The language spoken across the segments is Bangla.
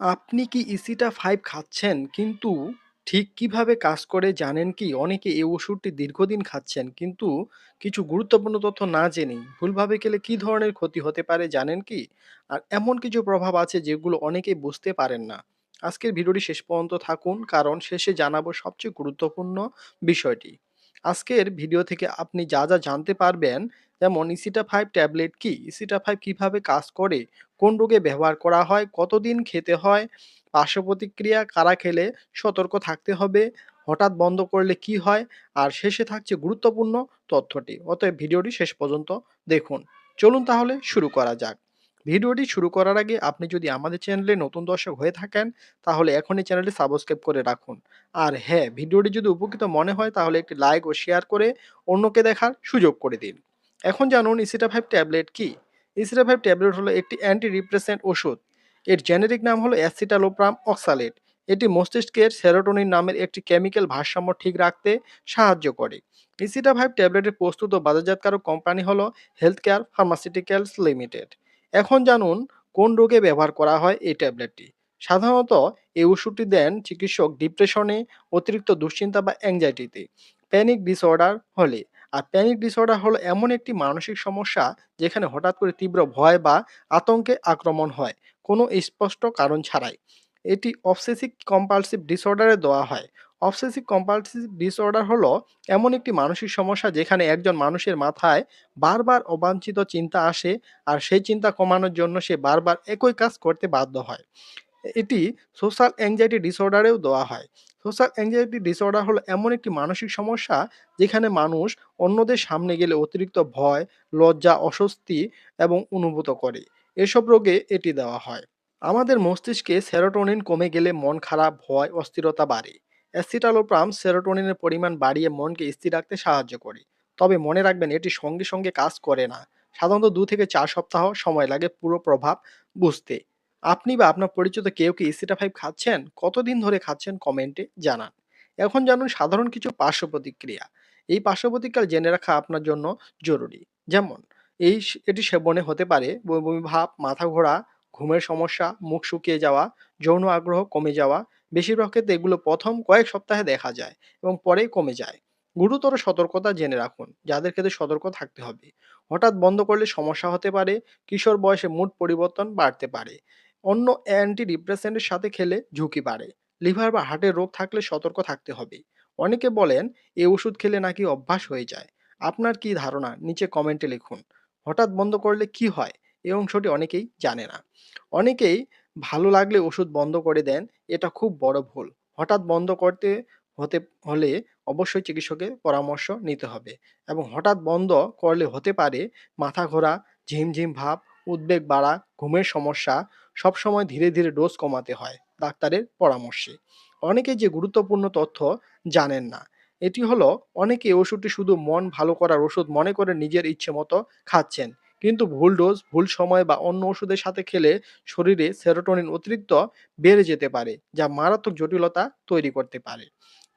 আপনি কি ইসিটা 5 খাচ্ছেন কিন্তু ঠিক কীভাবে কাজ করে জানেন কি? অনেকে এই ওষুধটি দীর্ঘদিন খাচ্ছেন, কিন্তু কিছু গুরুত্বপূর্ণ তথ্য না জেনেই ভুলভাবে খেলে কি ধরনের ক্ষতি হতে পারে জানেন কি? আর এমন কিছু প্রভাব আছে যেগুলো অনেকেই বুঝতে পারেন না। আজকের ভিডিওটি শেষ পর্যন্ত থাকুন, কারণ শেষে জানাব সবচেয়ে গুরুত্বপূর্ণ বিষয়টি। আজকের ভিডিও থেকে আপনি যা, যা জানতে পারবেন যেমন ইসিটা 5 ট্যাবলেট কি? ইসিটা 5 কীভাবে কাজ করে? কোন রোগে ব্যবহার করা হয়? কতদিন খেতে হয়? পার্শ্ব প্রতিক্রিয়া কারা খেলে সতর্ক থাকতে হবে? হঠাৎ বন্ধ করলে কি হয়? আর শেষে থাকছে গুরুত্বপূর্ণ তথ্যটি। অতএব ভিডিওটি শেষ পর্যন্ত দেখুন। চলুন তাহলে শুরু করা যাক। ভিডিওটি শুরু করার আগে আপনি যদি আমাদের চ্যানেলে নতুন দর্শক হয়ে থাকেন তাহলে এখনই চ্যানেলটি সাবস্ক্রাইব করে রাখুন। আর হ্যাঁ, ভিডিওটি যদি উপকৃত মনে হয় তাহলে একটি লাইক ও শেয়ার করে অন্যকে দেখার সুযোগ করে দিন। এখন জানুন ইসিটা 5 ট্যাবলেট কি? ইসিটা 5 ট্যাবলেট হলো একটি অ্যান্টি রিপ্রেসেন্ট ওষুধ। এর জেনেরিক নাম হলো অ্যাসিটালোপ্রাম অক্সালেট। এটি মস্তিষ্কের সেরোটোনিন নামের একটি কেমিক্যাল ভারসাম্য ঠিক রাখতে সাহায্য করে। ইসিটা 5 ট্যাবলেটের প্রস্তুত ও বাজারজাতকারক কোম্পানি হলো হেলথ কেয়ার ফার্মাসিউটিক্যালস লিমিটেড। এখন জানুন কোন রোগে ব্যবহার করা হয় এই ট্যাবলেটটি। সাধারণত এই ওষুধটি দেন চিকিৎসক ডিপ্রেশনে, অতিরিক্ত দুশ্চিন্তা বা অ্যাংজাইটিতে, প্যানিক ডিসঅর্ডার হলে। আর প্যানিক ডিসঅর্ডার হলো এমন একটি মানসিক সমস্যা যেখানে হঠাৎ করে তীব্র ভয় বা আতঙ্কে আক্রমণ হয় কোনো স্পষ্ট কারণ ছাড়াই। এটি অবসেসিভ কম্পালসিভ ডিসঅর্ডারে দেওয়া হয়। অবসেসিভ কম্পালসিভ ডিসঅর্ডার হলো এমন একটি মানসিক সমস্যা যেখানে একজন মানুষের মাথায় বারবার অবাঞ্ছিত চিন্তা আসে আর সেই চিন্তা কমানোর জন্য সে বারবার একই কাজ করতে বাধ্য হয়। এটি সোশ্যাল অ্যাংজাইটি ডিসঅর্ডারেও দেওয়া হয়। সোশ্যাল অ্যাংজাইটি ডিসঅর্ডার হলো এমন একটি মানসিক সমস্যা যেখানে মানুষ অন্যদের সামনে গেলে অতিরিক্ত ভয়, লজ্জা, অস্বস্তি এবং অনুভূত করে। এসব রোগে এটি দেওয়া হয়। আমাদের মস্তিষ্কে সেরোটোনিন কমে গেলে মন খারাপ, ভয়, অস্থিরতা বাড়ে। অ্যাসিটালোপ্রাম সেরোটোনিনের পরিমাণ বাড়িয়ে মনকে স্থির রাখতে সাহায্য করে। তবে মনে রাখবেন এটি সঙ্গে, সঙ্গে কাজ করে না। সাধারণত দু থেকে চার সপ্তাহ সময় লাগে পুরো প্রভাব বুঝতে। আপনি বা আপনার পরিচিত কেউ কি ইসিটা 5 খাচ্ছেন? কতদিন ধরে খাচ্ছেন কমেন্টে জানান। এখন জানুন সাধারণ কিছু পার্শ্ব প্রতিক্রিয়া। এই পার্শ্ব প্রতিক্রিয়া জেনে রাখা আপনার জন্য জরুরি। যেমন এই এটি সেবনে হতে পারে বমি ভাব, মাথা ঘোরা, ঘুমের সমস্যা, মুখ শুকিয়ে যাওয়া, যৌন আগ্রহ কমে যাওয়া। বেশিরভাগ ক্ষেত্রে এগুলো প্রথম কয়েক সপ্তাহে দেখা যায় এবং পরেই কমে যায়। গুরুতর সতর্কতা জেনে রাখুন, যাদের ক্ষেত্রে সতর্ক থাকতে হবে। হঠাৎ বন্ধ করলে সমস্যা হতে পারে, কিশোর বয়সে মুড পরিবর্তন বাড়তে পারে। অন্য অ্যান্টি ডিপ্রেসেন্টের সাথে খেলে ঝুঁকি বাড়ে। লিভার বা হার্টের রোগ থাকলে সতর্ক থাকতে হবে। অনেকে বলেন এই ওষুধ খেলে নাকি অভ্যাস হয়ে যায়। আপনার কি ধারণা? নিচে কমেন্টে লিখুন। হঠাৎ বন্ধ করলে কি হয়? এই অংশটি অনেকেই জানে না। অনেকেই ভালো লাগলে ওষুধ বন্ধ করে দেন। এটা খুব বড় ভুল। হঠাৎ বন্ধ করতে হতে হলে অবশ্যই চিকিৎসকের পরামর্শ নিতে হবে এবং হঠাৎ বন্ধ করলে হতে পারে মাথা ঘোরা, ঝিমঝিম ভাব, উদ্বেগ বাড়া, ঘুমের সমস্যা। সবসময় ধীরে, ধীরে ডোজ কমাতে হয় ডাক্তারের পরামর্শে। অনেকে যে গুরুত্বপূর্ণ তথ্য জানেন না। এটি হলো অনেকে ওষুধটি শুধু মন ভালো করার ওষুধ মনে করে নিজের ইচ্ছে মতো খাচ্ছেন। কিন্তু ভুল ডোজ, ভুল সময় বা অন্য ওষুধের সাথে খেলে শরীরে সেরোটোনিন অতিরিক্ত বেড়ে যেতে পারে, যা মারাত্মক জটিলতা তৈরি করতে পারে।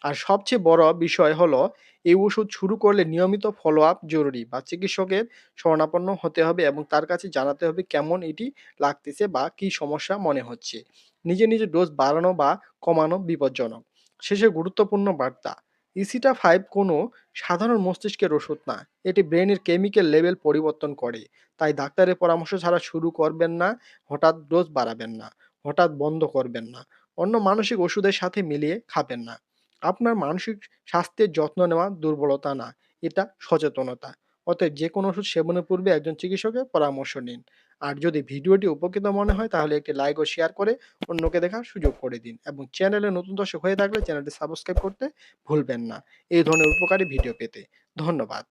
আর সবচেয়ে বড় বিষয় হলো এই ওষুধ শুরু করলে নিয়মিত ফলো আপ জরুরি বা চিকিৎসকের শরণাপন্ন হতে হবে এবং তার কাছে জানাতে হবে কেমন এটি লাগতেছে বা কি সমস্যা মনে হচ্ছে। নিজে, নিজে ডোজ বাড়ানো বা কমানো বিপজ্জনক। শেষে গুরুত্বপূর্ণ বার্তা। ইসিটা ফাইভ কোনো সাধারণ মস্তিষ্কের ওষুধ না। এটি ব্রেনের কেমিক্যাল লেভেল পরিবর্তন করে। তাই ডাক্তারের পরামর্শ ছাড়া শুরু করবেন না, হঠাৎ ডোজ বাড়াবেন না, হঠাৎ বন্ধ করবেন না। অন্য মানসিক ওষুধের সাথে মিলিয়ে খাবেন না। আপনার মানসিক স্বাস্থ্যের যত্ন নেওয়া দুর্বলতা না, এটা সচেতনতা। অতএব যে কোনো ওষুধ সেবনের পূর্বে একজন চিকিৎসকের পরামর্শ নিন। আর যদি ভিডিওটি উপকৃত মনে হয়, তাহলে একটি লাইক ও শেয়ার করে অন্যকে দেখার সুযোগ করে দিন এবং চ্যানেলে নতুন দর্শক হয়ে থাকলে চ্যানেলটি সাবস্ক্রাইব করতে ভুলবেন না এই ধরনের উপকারী ভিডিও পেতে। ধন্যবাদ।